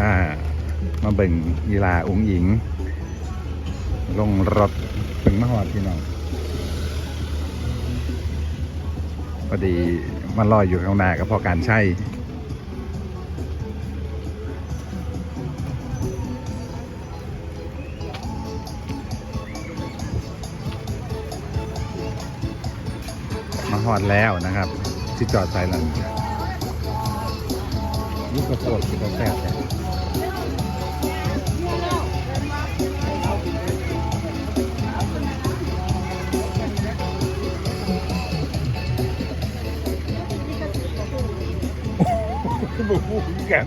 อ่า มาเบิ่งยีลาอุ้งหญิง ลงรถถึงมหอดพี่น้องพอดีมันลอยอยู่ข้างหน้าก็พอการใช่มาหอดแล้วนะครับ ที่จอดใจแล้วยุกกระโปดกินกาแฟเนี่ยบุกกกัน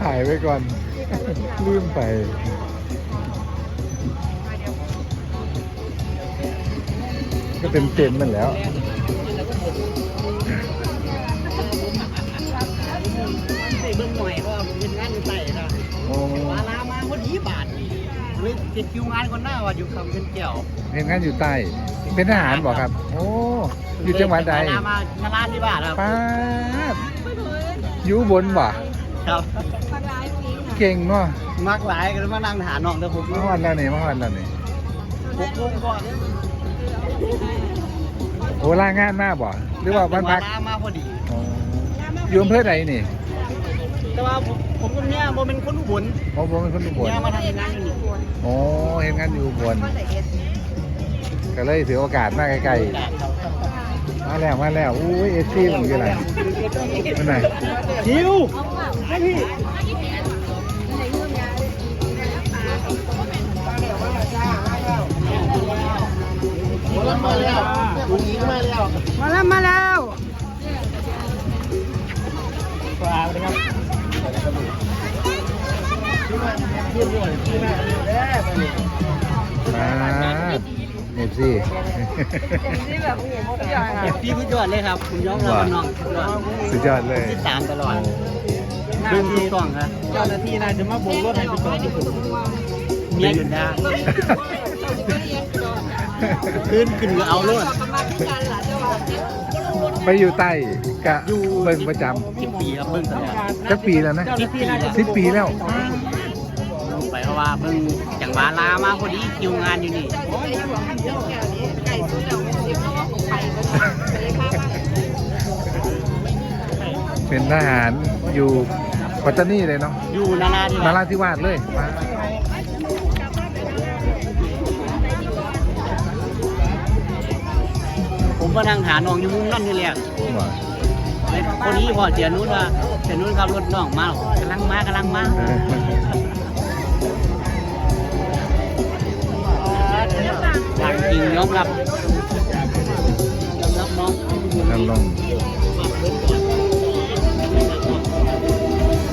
ถ่ายไว้ก่อน ลืมไปก็เต็มเต็มมันแล้ว ใส่เบิ่งหน่อยเพราะว่าเป็นงานอยู่ใต้นะโอ้วาลามาพอดีบาทนี่เลยติดคิวงานคนหน้าว่าอยู่คำเป็นแก้วเห็นงานอยู่ใต้ เป็นทหารบอกครับ โอ้ อยู่จังหวัดใดวาลามาชาลาที่บ้านครับป้าดอยู่อุบนบ่ ครับเก่งเนาะมักหลายก็เลยมานั่งหาน้องแต่ผมมาฮอดแล้วนี่มาฮอดแล้วนี่ ผมลงก่อน โอ้ลางานมาบ่หรือว่าบ้านพักวลามาพอดีอ๋ออยู่อำเภอใดนี่แต่ว่าผมผมกับเนี่ยโมเป็นคนอุบลโอ้ผมเป็นคนอุบลเนี่ยมาทำงานอยู่นี่โอ้เห็นงานอยู่อุบลก็เลยถือโอกาสมาใกล้ๆมาแล้วมาแล้วอุ้ยเอซี่มันอยู่ไหนมันไหนคิวให้พี่ ชื่อด้วยชื่อแม่แม่ไปเลยมาเอซี่นี่แบบโอ้โหเขาใหญ่อะพี่พี่ยอดเลยครับคุณย้อมรับกับน้องสุดยอดสุดยอดเลยที่ตามตลอดดูทุกกล่องครับเจ้าหน้าที่น่าจะมาโบกรถให้ไปจอดที่ผมเมียอยู่นะขึ้นขึ้นก็เอารถไปอยู่ใต้กะอยู่เบิ่งประจสิบปีครับเบิ่งตลอดำจักปีแล้วนะสิบปีแล้วสิบปีแล้ วไปเพราะว่าเบิ่งจังหวะลามาพอดีคิวงานอยู่นี่เป็นทหารอยู่ปัตตานีเลยเนาะอยู่นาราธิวานาสราธิวาสเลยมาผมมานั่งหาน้องอยู่มุมนั่นนี่แหละบ่คนนี้พอเสียนู้นว่าเสียนู้นขับรถน้องมากำลังมากำลังมา จริงยอมรับยอมรับน้องน้ำลง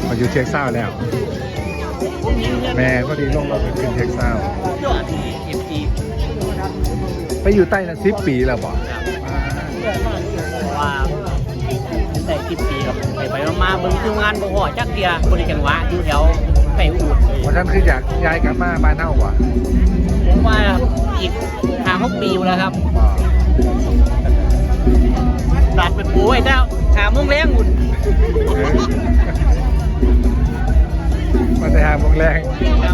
มาอยู่เช็คเศร้าแล้วผมยิงเพื่อนแม่ก็ดีลงเราไปขึ้นเช็คเศร้า ยอดเอฟซีไปอยู่ใต้นั้นสิบปีแล้วบ่ว่าแต่สิบปีครับไปไปมาๆเบิ่งคิวงานบ่พอจักเดียบริจังหวะอยู่แถวไปอูดเพราะฉะนั้นคืออยากย้ายกลับมาบ้านเท่าบ่ผมว่าอีก ห้าหกปีแล้วครับบ่ตัดไปปูไว้แล้วหาโมงแรงอุ่นเออมาแต่หาโมงแรงมา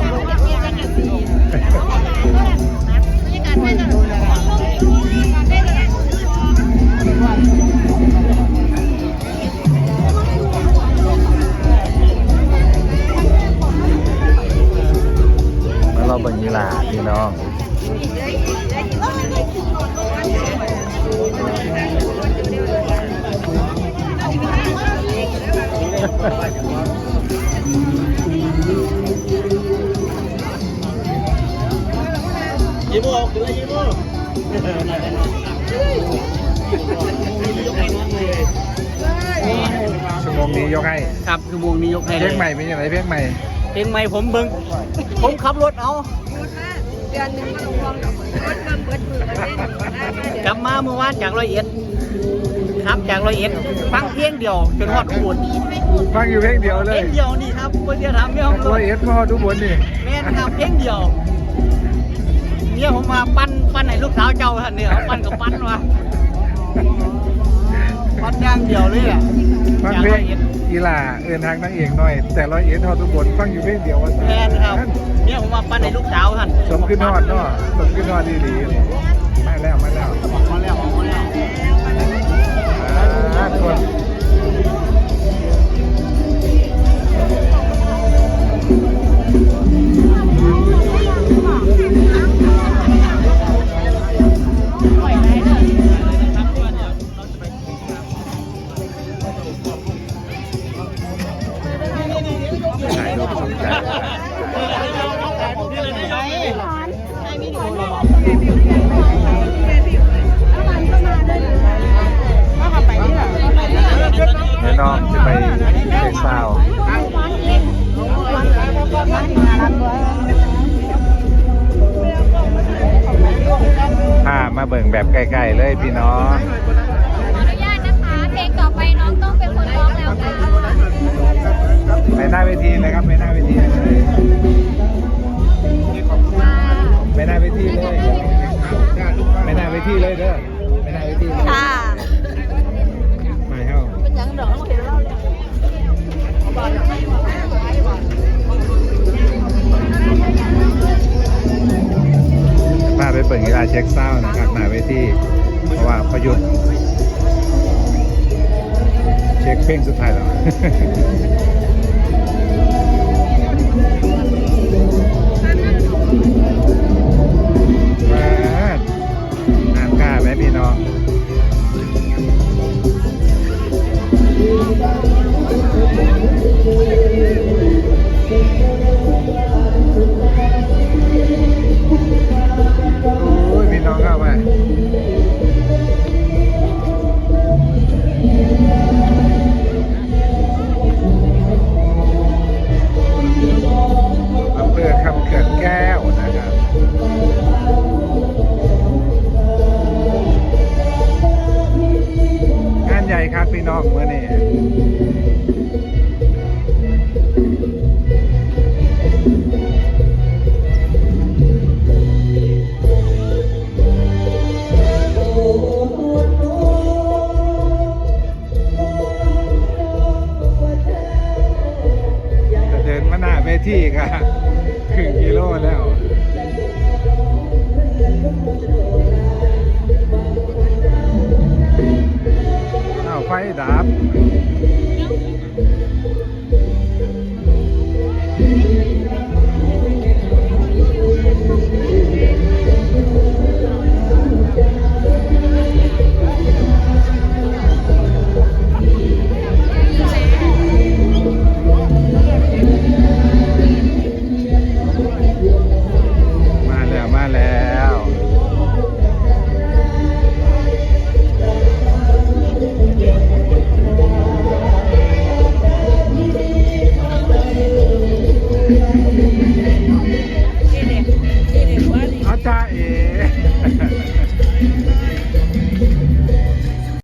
วโมงนี้ยกให้ครับคือวงนี้ยกให้เพลงใหม่เป็นยังไงเพลงใหม่เพลงใหม่ผมเบิ่งผมขับรถเอาเดือนหนึ่งมาลงรวมกับคนรถเบิ่มเบิดมือกันได้หนึ่งหน้ามาเดือนกลับมาเมื่อวานจากร้อยเอ็ดครับจากร้อยเอ็ดฟังเพลงเดียวจนฮอดอุบลฟังอยู่เพลงเดียวเพเลลยงเดียวนี่ครับเพื่อนจะทำเนี่ยผมตัวเอสมาฮอดูบนนี่แม่นครับเพลงเดียวเนี่ยผมมาปั้นปั้นให้ลูกสาวเจ้าท่านเนี่ยเอาปั้นกับปั้นวะเดียวเลยอะฟังเพ ลงกีฬาเอินทางนางเอกหน่อย แต่ร้อยเอ็ดทอดทุกบนฟังอยู่เพลงเดียวว่าแทนครับเนี่ยผมมาปั้นในลูกสาวท่านสมขึ้นทอดเนาะสมขึ้นทอดดีดีๆมาแล้วมาแล้วบอกมาแล้วบอกมาแล้วอ่าคน รูปสนใจแน่นองจะไปเช็คซาวด์พามาเบิ่งแบบใกล้ๆเลยพี่น้อง หน้าเวทีเลยครับไปหน้าเวทีเลยไปหน้าเวทีเลยไปหน้าเวทีเลยเด้อไปหน้าเวทีเลยค่ะมาเข้าเป็นยังดอกเห็นเราเลยพาไปเปิดกีฬาเช็คซาวด์นะครับหน้าเวทีเพราะว่าประยุทธ์เช็คเพลงสุดท้ายแล้ว อ้าวไฟดับ